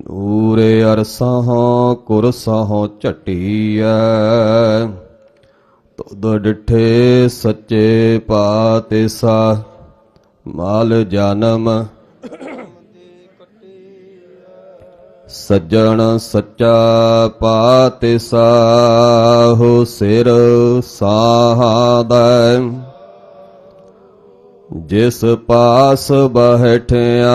ਨੂਰੇ ਅਰਸਹਾਂ ਕੁਰਸਹਾਂ ਝਟੀਐ। ਤੁਧ ਡਿਠੇ ਸੱਚੇ ਪਾਤਿਸਾ ਮਾਲ ਜਨਮ ਸੱਜਣ ਸੱਚਾ ਪਾਤਿਸਾ ਹੋ ਸਿਰ ਸਾਹਾਦੈ ਜਿਸ ਪਾਸ ਬਹਿਠਿਆ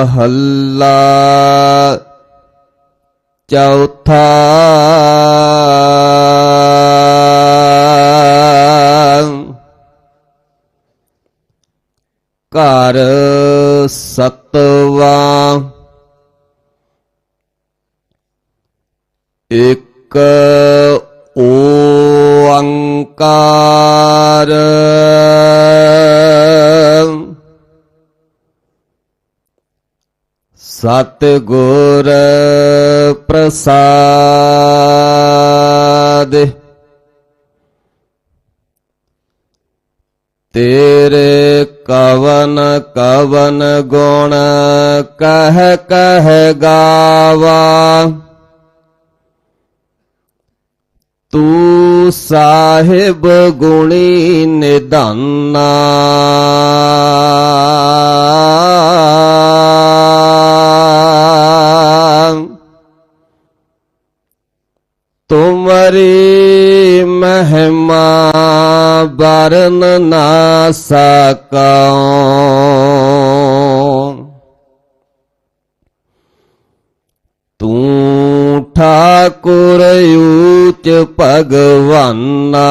ਮਹੱਲਾ ਚੌਥਾ ਘਰ ਸਤਵਾ ਇੱਕ ਸਤ ਗੁਰ ਪ੍ਰਸਾਦ। ਤੇਰੇ ਕਵਨ ਕਵਨ ਗੁਣ ਕਹਿ ਕਹ ਗਾਵਾ। ਤੂੰ ਸਾਹਿਬ ਗੁਣੀ ਨਿਧਾਨਾ। ਤੁਮਰੀ ਮਹਿਮਾ ਬਰਨ ਨਾ ਸਕਾਂ ਤੂੰ ਠਾਕੁਰ ਊਚ ਭਗਵਾਨਾ।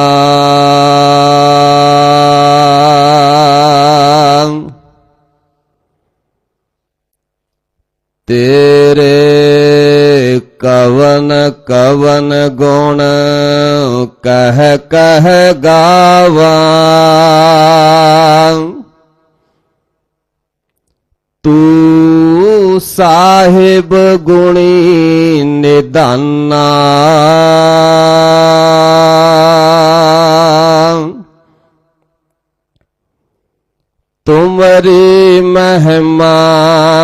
ਤੇਰੇ ਕਵਨ ਕਵਨ ਗੁਣ, ਕਹਿ, ਕਹ ਗਾਵਾਂ। ਤੂੰ ਸਾਹਿਬ ਗੁਣੀ ਨਿਧਾਨਾ। ਤੁਮਰੀ ਮਹਿਮਾ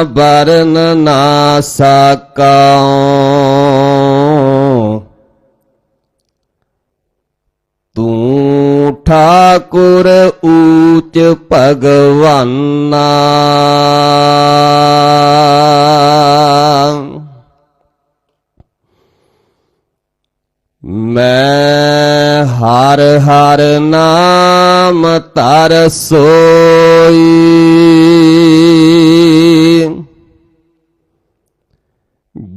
ਬਰਨ ਨਾ ਸਕਾਂ ਤੂੰ ਠਾਕੁਰ ਊਚ ਭਗਵਾਨਾ। ਮੈਂ ਹਰ ਹਰ ਨਾਮ ਤਰ ਸੋਈ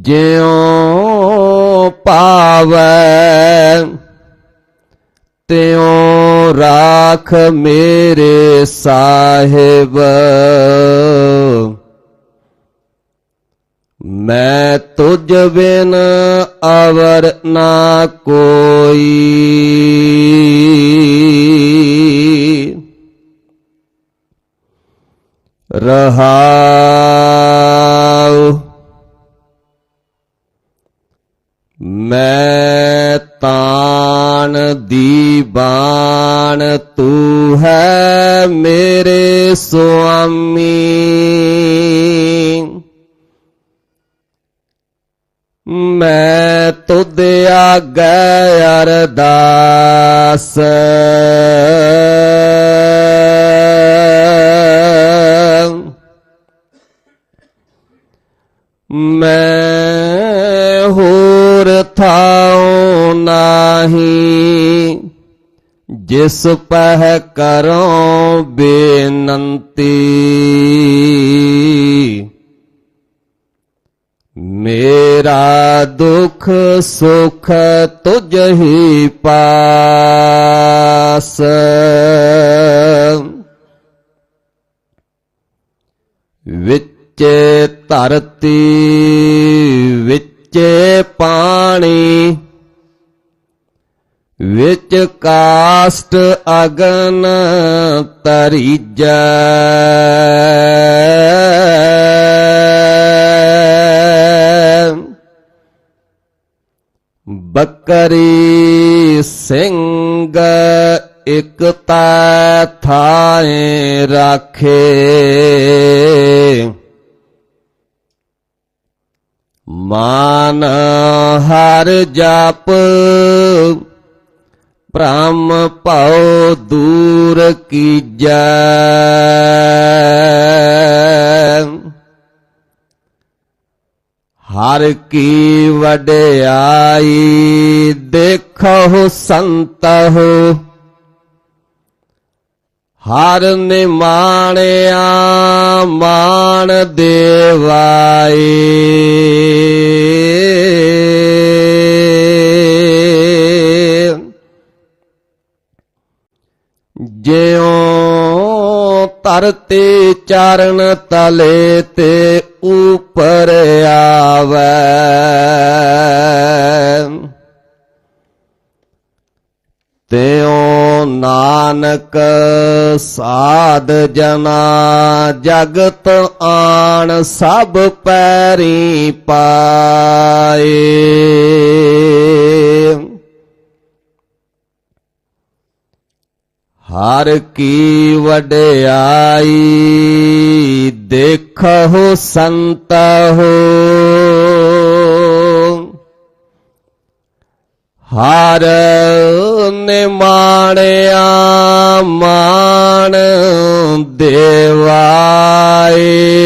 ਜਿਉ ਪਾਵੈ ਤਿਉ ਰਾਖ ਮੇਰੇ ਸਾਹਿਬ। ਮੈਂ ਤੁਝ ਬਿਨ ਅਵਰ ਨਾ ਕੋਈ। ਰਹਾਉ ਮੇਰੇ ਸੁਆਮੀ ਮੈਂ ਤੁਧ ਆਗੈ ਅਰਦਾਸ ਮੈਂ ਜਿਸ ਪਹਿ ਕਰੋ ਬੇਨੰਤੀ। ਮੇਰਾ ਦੁਖ ਸੁਖ ਤੁਝ ਹੀ ਪਾਸ। ਵਿੱਚ ਧਰਤੀ ਵਿੱਚ ਪਾਣੀ ਵਿੱਚ ਕਾਸਟ ਅਗਨ ਤਰੀਜੈ ਬੱਕਰੀ ਸਿੰਘ ਇਕ ਤੈ ਥਾਏ ਰਾਖੇ। ਮਾਨ ਹਰ ਜਪ ਭ੍ਰਮ ਭਉ ਦੂਰ ਕੀਜੈ। ਹਰ ਕੀ ਵਡਿਆਈ ਦੇਖੋ ਸੰਤਹੁ। ਹਰ ਨਿਮਾਣਿਆ ਮਾਨ ਦੇਵਾਏ ਧਰਤੀ ਚਰਨ ਤਲੇ ਤੇ ਉਪਰ ਆਵੈ। ਤਿਉ ਨਾਨਕ ਸਾਧ ਜਨਾ, ਜਗਤ ਆਣ ਸਭ ਪੈਰੀ ਪਾਏ। ਹਰ ਕੀ ਵਡਿਆਈ ਦੇਖੋ ਸੰਤ ਹੋ ਹਰ ਨਿਮਾਣਿਆ ਮਾਣ ਦੇਵਾਏ।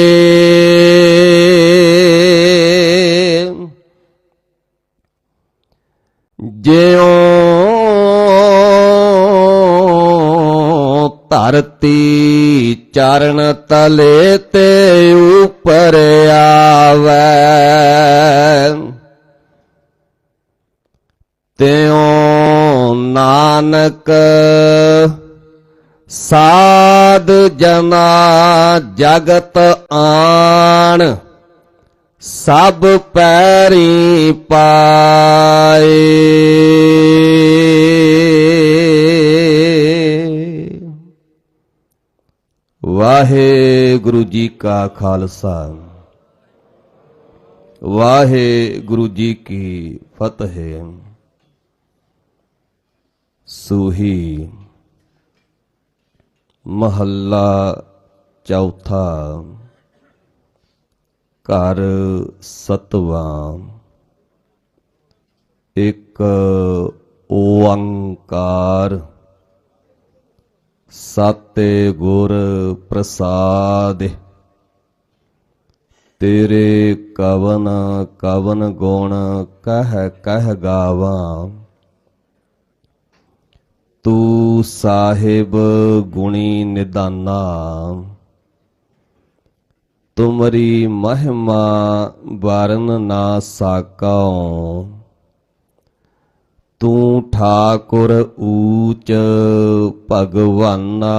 ਚਰਨ ਤਲੇ ਤੇ ਉਪਰ ਆਵੈ। ਤਿਉ ਨਾਨਕ ਸਾਧ ਜਨਾ ਜਗਤ ਆਣ ਸਭ ਪੈਰੀ ਪਾਏ। ਵਾਹਿਗੁਰੂ ਜੀ ਕਾ ਖਾਲਸਾ। ਵਾਹਿਗੁਰੂ ਜੀ ਕੀ ਫਤਿਹ। ਸੂਹੀ ਮਹੱਲਾ ਚੌਥਾ। ਘਰ ਸਤਵਾਂ। ਇੱਕ ਓੰਕਾਰ ਸਤਿ ਗੁਰ ਪ੍ਰਸਾਦ। ਤੇਰੇ ਕਵਨ ਕਵਨ ਗੁਣ ਕਹਿ ਕਹਿ ਗਾਵਾਂ। ਤੂੰ ਸਾਹਿਬ ਗੁਣੀ ਨਿਦਾਨਾ। ਤੁਮਰੀ ਮਹਿਮਾ ਵਰਨ ਨਾ ਸਾਕਉ। ਤੂੰ ਠਾਕੁਰ ਊਚ ਭਗਵਾਨਾ।